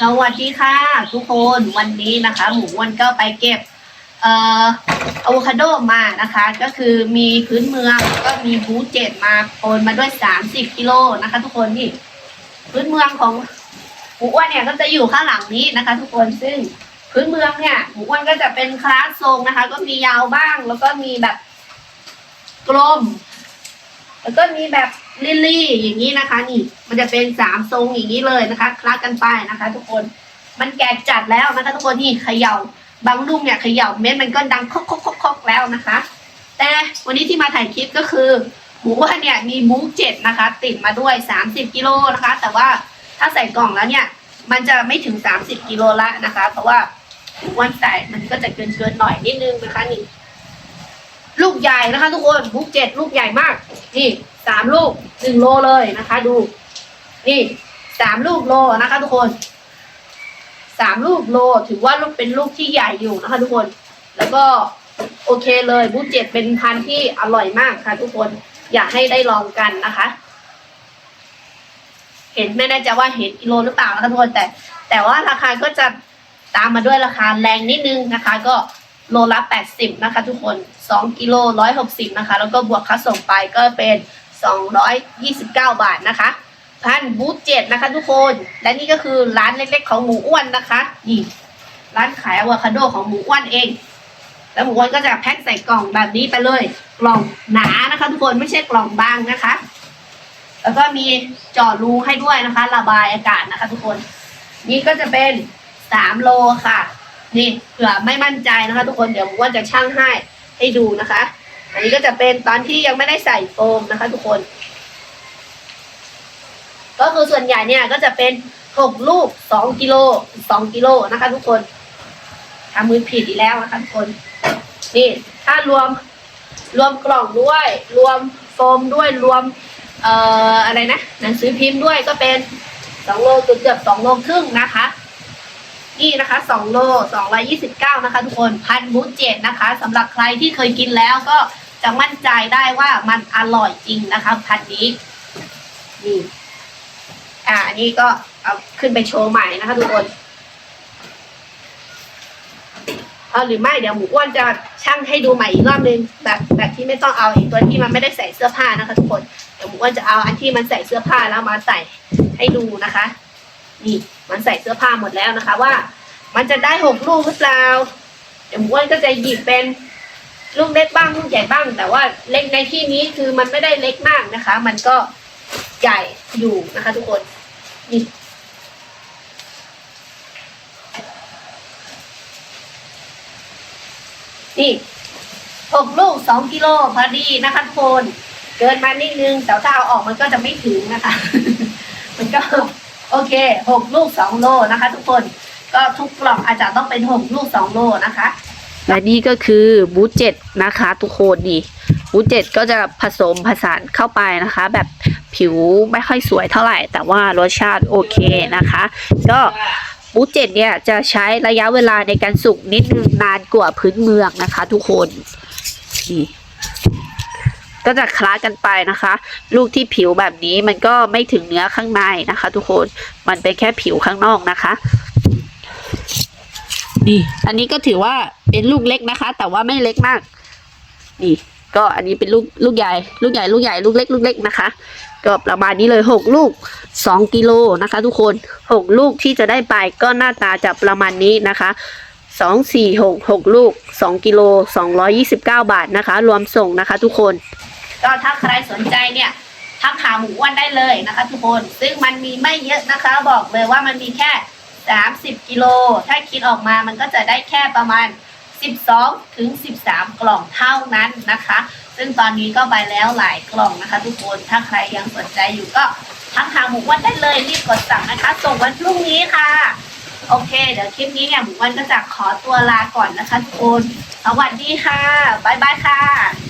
สวัสดีค่ะ ทุกคนวันนี้นะคะ หมูอ้วนก็ไปเก็บเอ่ออะโวคาโดมานะคะ ก็คือมีพื้นเมืองก็มีบูเจ็ดมาโอนมาด้วย30กิโลนะคะ ทุกคนนี่พื้นเมืองของหมูอ้วนเนี่ยก็จะอยู่ข้างหลังนี้นะคะ ทุกคนซึ่งพื้นเมืองเนี่ยหมูอ้วนก็จะเป็นคลาสทรงนะคะ ก็มียาวบ้างแล้วก็มีแบบกลม แล้วก็มีแบบลิลลี่อย่างนี้นะคะ นี่ มันจะเป็นสามทรงอย่างนี้เลยนะคะคลาดกันไปนะคะ ทุกคนมันแก่จัดแล้วนะคะทุกคนนี่เขย่าบางลูกเนี่ยเขย่าเม็ดมันก็ดังคอกคอกคอกแล้วนะคะ แต่วันนี้ที่มาถ่ายคลิปก็คือหมูอ้วนเนี่ยมีมูเจ็ดนะคะ ติดมาด้วยสามสิบกิโลนะคะ แต่ว่าถ้าใส่กล่องแล้วเนี่ย มันจะไม่ถึงสามสิบกิโลละนะคะ เพราะว่าหมูอ้วนใส่มันก็จะเกินเกินหน่อยนิดนึงนะคะนี่ ลูกใหญ่นะคะ ทุกคนลูกเจ็ดลูกใหญ่มาก นี่สามลูกหนึ่งโลเลยนะคะ ดู นี่สามลูกโลนะคะ ทุกคนสามลูกโลถือว่าลูกเป็นลูกที่ใหญ่อยู่นะคะ ทุกคน แล้วก็โอเคเลยบูเจ็ดเป็นพันที่อร่อยมากค่ะ ทุกคนอยากให้ได้ลองกันนะคะ เห็นไม่แน่ใจว่าเห็นกิโลหรือเปล่านะคะทุกคนแต่ แต่ว่าราคาก็จะตามมาด้วยราคาแรงนิดนึงนะคะ ก็ โลละ80 นะคะทุกคน 2 กิโล 160 นะคะ แล้วก็บวกค่าส่งไปก็เป็น 229 บาทนะคะ พันบูธเจ็ดนะคะทุกคน และนี่ก็คือร้านเล็กๆของหมูอ้วนนะคะ นี่ ร้านขายอะวคาโดของหมูอ้วนเอง แล้วหมูอ้วนก็จะแพ็คใส่กล่องแบบนี้ไปเลย กล่องหนานะคะทุกคน ไม่ใช่กล่องบางนะคะ แล้วก็มีจาะรูให้ด้วยนะคะ ระบายอากาศนะคะ ทุกคน นี่ก็จะเป็นสามโลค่ะ นี่เผื่อไม่มั่นใจนะคะ ทุกคนเดี๋ยวหมูอ้วนจะชั่งให้ให้ดูนะคะ อันนี้ก็จะเป็นตอนที่ยังไม่ได้ใส่โฟมนะคะ ทุกคน ก็คือส่วนใหญ่เนี่ยก็จะเป็นหกลูกสองกิโลสองกิโลนะคะ ทุกคนทำมือผิดอีกแล้วนะคะทุกคน นี่ถ้ารวมรวมกล่องด้วย รวมโฟมด้วยรวมเอ่ออะไรนะหนังสือพิมพ์ด้วยก็เป็นสองโลเกือบสองโลครึ่งนะคะ นี่นะคะสองโลสองร้อยี่สิบเก้านะคะ ทุกคนพันบูเจ็ดนะคะสำหรับใครที่เคยกินแล้วก็จะมั่นใจได้ว่ามันอร่อยจริงนะคะ พันนี้นี่อ่าอันนี้ก็เอาขึ้นไปโชว์ใหม่นะคะ ทุกคนเอาหรือไม่เดี๋ยวหมูอ้วนจะชั่งให้ดูใหม่อีกรอบนึงแบบแบบที่ไม่ต้องเอาอีตัวที่มันไม่ได้ใส่เสื้อผ้านะคะ ทุกคนเดี๋ยวหมูอ้วนจะเอาอันที่มันใส่เสื้อผ้าแล้วมาใส่ให้ดูนะคะ นี่มันใส่เสื้อผ้าหมดแล้วนะคะ ว่า มันจะได้หกลูกหรือเปล่าเดี๋ยวมูอ้วนก็จะหยิบเป็นลูกเล็กบ้างลูกใหญ่บ้าง แต่ว่าเล็กในที่นี้คือมันไม่ได้เล็กมากนะคะ มันก็ใหญ่อยู่นะคะ ทุกคนนี่นี่หกลูกสองกิโลพอดีนะคะทุกคน เกินมานิดนึงแต่ถ้าเอาออกมันก็จะไม่ถึงนะคะ มันก็ โอเคหกลูกสองโลนะคะ ทุกคนก็ทุกกล่องอาจจะต้องเป็นหกลูกสองโลนะคะ และนี่ก็คือบูธเจ็ดนะคะ ทุกคนนี่บูธเจ็ดก็จะผสมผสานเข้าไปนะคะ แบบผิวไม่ค่อยสวยเท่าไหร่ แต่ว่ารสชาติโอเคนะคะ ก็บูธเจ็ดเนี่ยจะใช้ระยะเวลาในการสุกนิดนึงนานกว่าพื้นเมืองนะคะ ทุกคนนี่ ก็จะคล้ากันไปนะคะ ลูกที่ผิวแบบนี้มันก็ไม่ถึงเนื้อข้างในนะคะ ทุกคนมันเป็นแค่ผิวข้างนอกนะคะนี่อันนี้ก็ถือว่าเป็นลูกเล็กนะคะ แต่ว่าไม่เล็กมากนี่ก็อันนี้เป็นลูกลูกใหญ่ ลูกใหญ่ลูกใหญ่ลูกเล็กลูกเล็กนะคะ ก็ประมาณนี้เลยหกลูกสองกิโลนะคะ ทุกคนหกลูกที่จะได้ไปก็หน้าตาจะประมาณนี้นะคะสองสี่หกหกลูกสองกิโลสองร้อยี่สิบเก้าบาทนะคะ รวมส่งนะคะ ทุกคน ก็ถ้าใครสนใจเนี่ยทักหาหมูอ้วนได้เลยนะคะ ทุกคน ซึ่งมันมีไม่เยอะนะคะ บอกเลยว่ามันมีแค่ 30 กิโล ถ้าคิดออกมามันก็จะได้แค่ประมาณ 12 ถึง 13 กล่องเท่านั้นนะคะ ซึ่งตอนนี้ก็ไปแล้วหลายกล่องนะคะ ทุกคน ถ้าใครยังสนใจอยู่ก็ทักหาหมูอ้วนได้เลยรีบกดสั่งนะคะ ส่งวันพรุ่งนี้ค่ะ โอเค เดี๋ยวคลิปนี้เนี่ยหมูอ้วนก็จะขอตัวลาก่อนนะคะทุกคน สวัสดีค่ะ บ๊ายบายค่ะ